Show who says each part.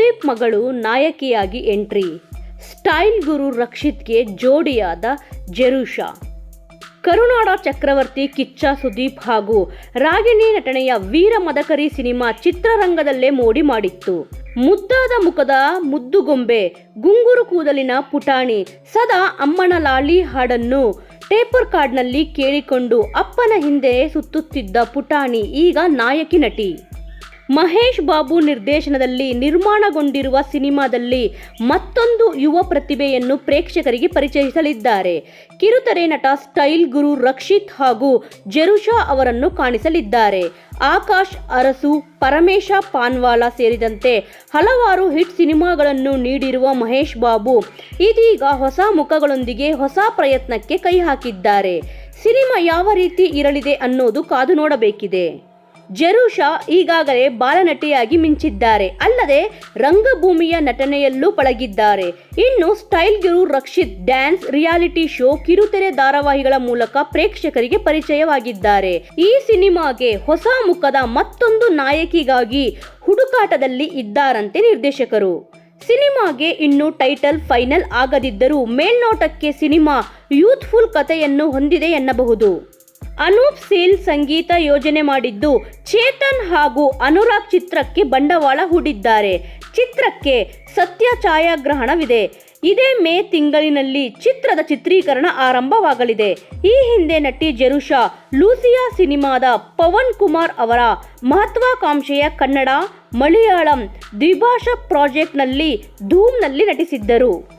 Speaker 1: ಮಗಳು ನಾಯಕಿಯಾಗಿ entry. Style ಗುರು ರಕ್ಷಿತ್ಗೆ ಜೋಡಿಯಾದ ಜೆರುಷಾ. ಕರುನಾಡ ಚಕ್ರವರ್ತಿ ಕಿಚ್ಚ ಸುದೀಪ್ ಹಾಗೂ ರಾಗಿಣಿ ನಟನೆಯ ವೀರ ಮದಕರಿ ಸಿನಿಮಾ ಚಿತ್ರರಂಗದಲ್ಲೇ ಮೋಡಿ ಮಾಡಿತ್ತು. ಮುದ್ದಾದ ಮುಖದ ಮುದ್ದುಗೊಂಬೆ, ಗುಂಗುರು ಕೂದಲಿನ ಪುಟಾಣಿ, ಸದಾ ಅಮ್ಮನ ಲಾಲಿ ಹಾಡನ್ನು ಟೇಪರ್ ಕಾರ್ಡ್ನಲ್ಲಿ ಕೇಳಿಕೊಂಡು ಅಪ್ಪನ ಹಿಂದೆ ಸುತ್ತುತ್ತಿದ್ದ ಪುಟಾಣಿ ಈಗ ನಾಯಕಿ ನಟಿ. ಮಹೇಶ್ ಬಾಬು ನಿರ್ದೇಶನದಲ್ಲಿ ನಿರ್ಮಾಣಗೊಂಡಿರುವ ಸಿನಿಮಾದಲ್ಲಿ ಮತ್ತೊಂದು ಯುವ ಪ್ರತಿಭೆಯನ್ನು ಪ್ರೇಕ್ಷಕರಿಗೆ ಪರಿಚಯಿಸಲಿದ್ದಾರೆ. ಕಿರುತೆರೆ ನಟ ಸ್ಟೈಲ್ ಗುರು ರಕ್ಷಿತ್ ಹಾಗೂ ಜೆರುಷಾ ಅವರನ್ನು ಕಾಣಿಸಲಿದ್ದಾರೆ. ಆಕಾಶ್, ಅರಸು, ಪರಮೇಶ, ಪಾನ್ವಾಲಾ ಸೇರಿದಂತೆ ಹಲವಾರು ಹಿಟ್ ಸಿನಿಮಾಗಳನ್ನು ನೀಡಿರುವ ಮಹೇಶ್ ಬಾಬು ಇದೀಗ ಹೊಸ ಮುಖಗಳೊಂದಿಗೆ ಹೊಸ ಪ್ರಯತ್ನಕ್ಕೆ ಕೈ ಹಾಕಿದ್ದಾರೆ. ಸಿನಿಮಾ ಯಾವ ರೀತಿ ಇರಲಿದೆ ಅನ್ನೋದು ಕಾದು ನೋಡಬೇಕಿದೆ. ಜೆರುಷಾ ಈಗಾಗಲೇ ಬಾಲನಟಿಯಾಗಿ ಮಿಂಚಿದ್ದಾರೆ. ಅಲ್ಲದೆ ರಂಗಭೂಮಿಯ ನಟನೆಯಲ್ಲೂ ಪಳಗಿದ್ದಾರೆ. ಇನ್ನು style guru Rakshit dance reality show ಕಿರುತೆರೆ ಧಾರಾವಾಹಿಗಳ ಮೂಲಕ ಪ್ರೇಕ್ಷಕರಿಗೆ ಪರಿಚಯವಾಗಿದ್ದಾರೆ. ಈ ಸಿನಿಮಾಗೆ ಹೊಸ ಮುಖದ ಮತ್ತೊಂದು ನಾಯಕಿಗಾಗಿ ಹುಡುಕಾಟದಲ್ಲಿ ಇದ್ದಾರಂತೆ ನಿರ್ದೇಶಕರು. ಸಿನಿಮಾಗೆ ಇನ್ನು ಟೈಟಲ್ ಫೈನಲ್ ಆಗದಿದ್ದರೂ ಮೇಲ್ನೋಟಕ್ಕೆ ಸಿನಿಮಾ ಯೂತ್ಫುಲ್ ಕಥೆಯನ್ನು ಹೊಂದಿದೆ ಎನ್ನಬಹುದು. ಅನೂಪ್ ಸೀಲ್ ಸಂಗೀತ ಯೋಜನೆ ಮಾಡಿದ್ದು ಚೇತನ್ ಹಾಗೂ ಅನುರಾಗ್ ಚಿತ್ರಕ್ಕೆ ಬಂಡವಾಳ ಹೂಡಿದ್ದಾರೆ. ಚಿತ್ರಕ್ಕೆ ಸತ್ಯ ಛಾಯಾಗ್ರಹಣವಿದೆ. ಇದೇ ಮೇ ತಿಂಗಳಿನಲ್ಲಿ ಚಿತ್ರದ ಚಿತ್ರೀಕರಣ ಆರಂಭವಾಗಲಿದೆ. ಈ ಹಿಂದೆ ನಟಿ ಜರುಷಾ, ಲೂಸಿಯಾ ಸಿನಿಮಾದ ಪವನ್ ಕುಮಾರ್ ಅವರ ಮಹತ್ವಾಕಾಂಕ್ಷೆಯ ಕನ್ನಡ, ಮಲಯಾಳಂ ದ್ವಿಭಾಷಾ ಪ್ರಾಜೆಕ್ಟ್ನಲ್ಲಿ ಧೂಮ್ನಲ್ಲಿ ನಟಿಸಿದ್ದರು.